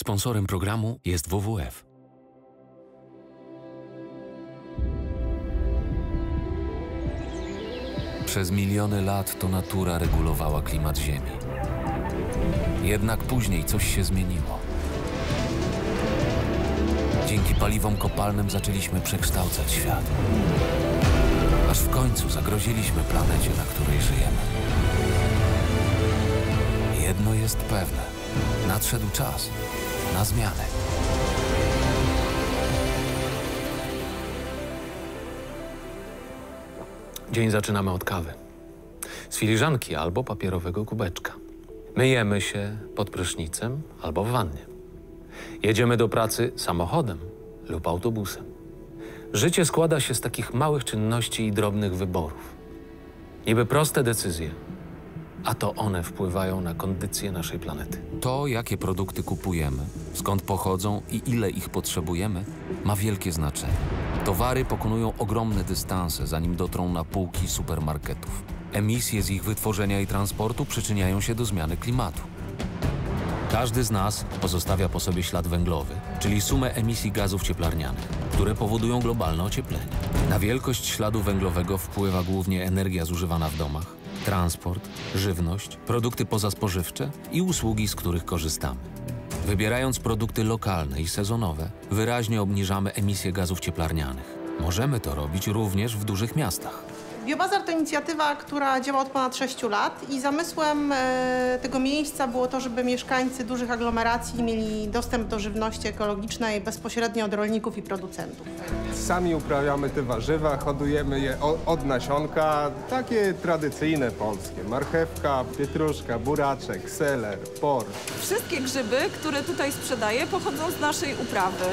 Sponsorem programu jest WWF. Przez miliony lat to natura regulowała klimat Ziemi. Jednak później coś się zmieniło. Dzięki paliwom kopalnym zaczęliśmy przekształcać świat. Aż w końcu zagroziliśmy planecie, na której żyjemy. Jedno jest pewne. Nadszedł czas na zmianę. Dzień zaczynamy od kawy. Z filiżanki albo papierowego kubeczka. Myjemy się pod prysznicem albo w wannie. Jedziemy do pracy samochodem lub autobusem. Życie składa się z takich małych czynności i drobnych wyborów. Niby proste decyzje, a to one wpływają na kondycję naszej planety. To, jakie produkty kupujemy, skąd pochodzą i ile ich potrzebujemy, ma wielkie znaczenie. Towary pokonują ogromne dystanse, zanim dotrą na półki supermarketów. Emisje z ich wytworzenia i transportu przyczyniają się do zmiany klimatu. Każdy z nas pozostawia po sobie ślad węglowy, czyli sumę emisji gazów cieplarnianych, które powodują globalne ocieplenie. Na wielkość śladu węglowego wpływa głównie energia zużywana w domach, transport, żywność, produkty pozaspożywcze i usługi, z których korzystamy. Wybierając produkty lokalne i sezonowe, wyraźnie obniżamy emisję gazów cieplarnianych. Możemy to robić również w dużych miastach. Biobazar to inicjatywa, która działa od ponad 6 lat i zamysłem e, tego miejsca było to, żeby mieszkańcy dużych aglomeracji mieli dostęp do żywności ekologicznej bezpośrednio od rolników i producentów. Sami uprawiamy te warzywa, hodujemy je od nasionka, takie tradycyjne polskie. Marchewka, pietruszka, buraczek, seler, por. Wszystkie grzyby, które tutaj sprzedaję, pochodzą z naszej uprawy.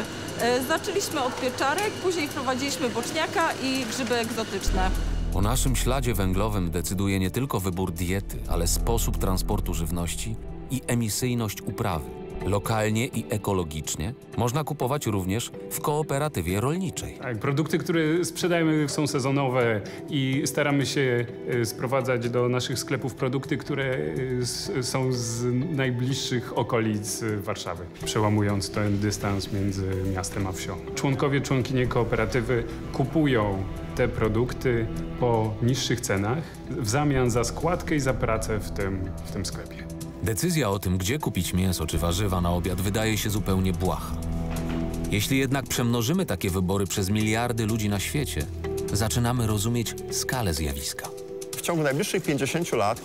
E, Zaczęliśmy od pieczarek, później wprowadziliśmy boczniaka i grzyby egzotyczne. O naszym śladzie węglowym decyduje nie tylko wybór diety, ale sposób transportu żywności i emisyjność uprawy. Lokalnie i ekologicznie można kupować również w kooperatywie rolniczej. Tak, produkty, które sprzedajemy są sezonowe i staramy się e, sprowadzać do naszych sklepów produkty, które e, są z najbliższych okolic e, Warszawy, przełamując ten dystans między miastem a wsią. Członkowie, członkinie kooperatywy kupują te produkty po niższych cenach w zamian za składkę i za pracę w tym, w tym sklepie. Decyzja o tym, gdzie kupić mięso czy warzywa na obiad, wydaje się zupełnie błaha. Jeśli jednak przemnożymy takie wybory przez miliardy ludzi na świecie, zaczynamy rozumieć skalę zjawiska. W ciągu najbliższych 50 lat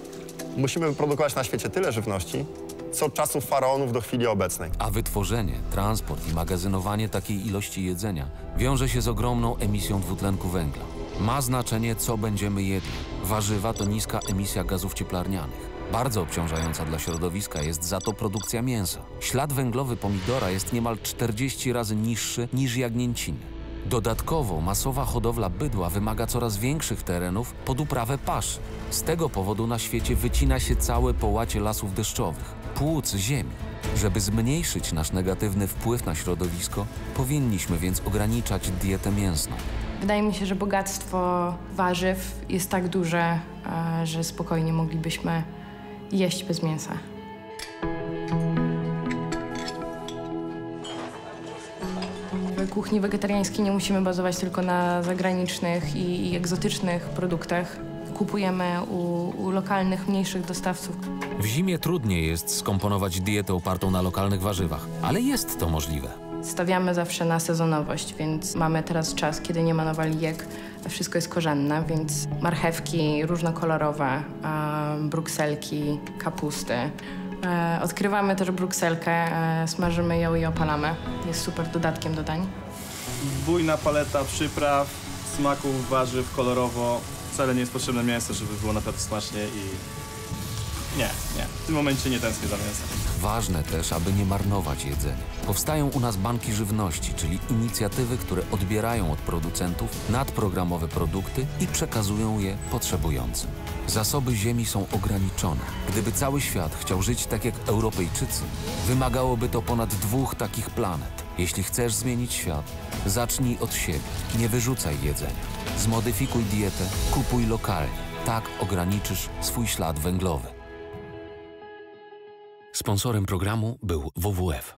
musimy wyprodukować na świecie tyle żywności, co czasów faraonów do chwili obecnej. A wytworzenie, transport i magazynowanie takiej ilości jedzenia wiąże się z ogromną emisją dwutlenku węgla. Ma znaczenie, co będziemy jedli. Warzywa to niska emisja gazów cieplarnianych. Bardzo obciążająca dla środowiska jest za to produkcja mięsa. Ślad węglowy pomidora jest niemal 40 razy niższy niż jagnięciny. Dodatkowo masowa hodowla bydła wymaga coraz większych terenów pod uprawę paszy. Z tego powodu na świecie wycina się całe połacie lasów deszczowych, płuc ziemi. Żeby zmniejszyć nasz negatywny wpływ na środowisko, powinniśmy więc ograniczać dietę mięsną. Wydaje mi się, że bogactwo warzyw jest tak duże, e, że spokojnie moglibyśmy jeść bez mięsa. W kuchni wegetariańskiej nie musimy bazować tylko na zagranicznych i, egzotycznych produktach. Kupujemy u, u lokalnych, mniejszych dostawców. W zimie trudniej jest skomponować dietę opartą na lokalnych warzywach, ale jest to możliwe. Stawiamy zawsze na sezonowość, więc mamy teraz czas, kiedy nie ma nawalijek, a wszystko jest korzenne, więc marchewki różnokolorowe, brukselki, kapusty. E, odkrywamy też brukselkę, e, smażymy ją i opalamy. Jest super dodatkiem do dań. bujna paleta przypraw, smaków, warzyw, kolorowo. Wcale nie jest potrzebne mięso, żeby było naprawdę smacznie i... Nie, nie. W tym momencie nie tęsknię za mięsem. Ważne też, aby nie marnować jedzenia. Powstają u nas banki żywności, czyli inicjatywy, które odbierają od producentów nadprogramowe produkty i przekazują je potrzebującym. Zasoby ziemi są ograniczone. Gdyby cały świat chciał żyć tak jak Europejczycy, wymagałoby to ponad dwóch takich planet. Jeśli chcesz zmienić świat, zacznij od siebie. Nie wyrzucaj jedzenia. Zmodyfikuj dietę, kupuj lokalnie. Tak ograniczysz swój ślad węglowy. Sponsorem programu był WWF.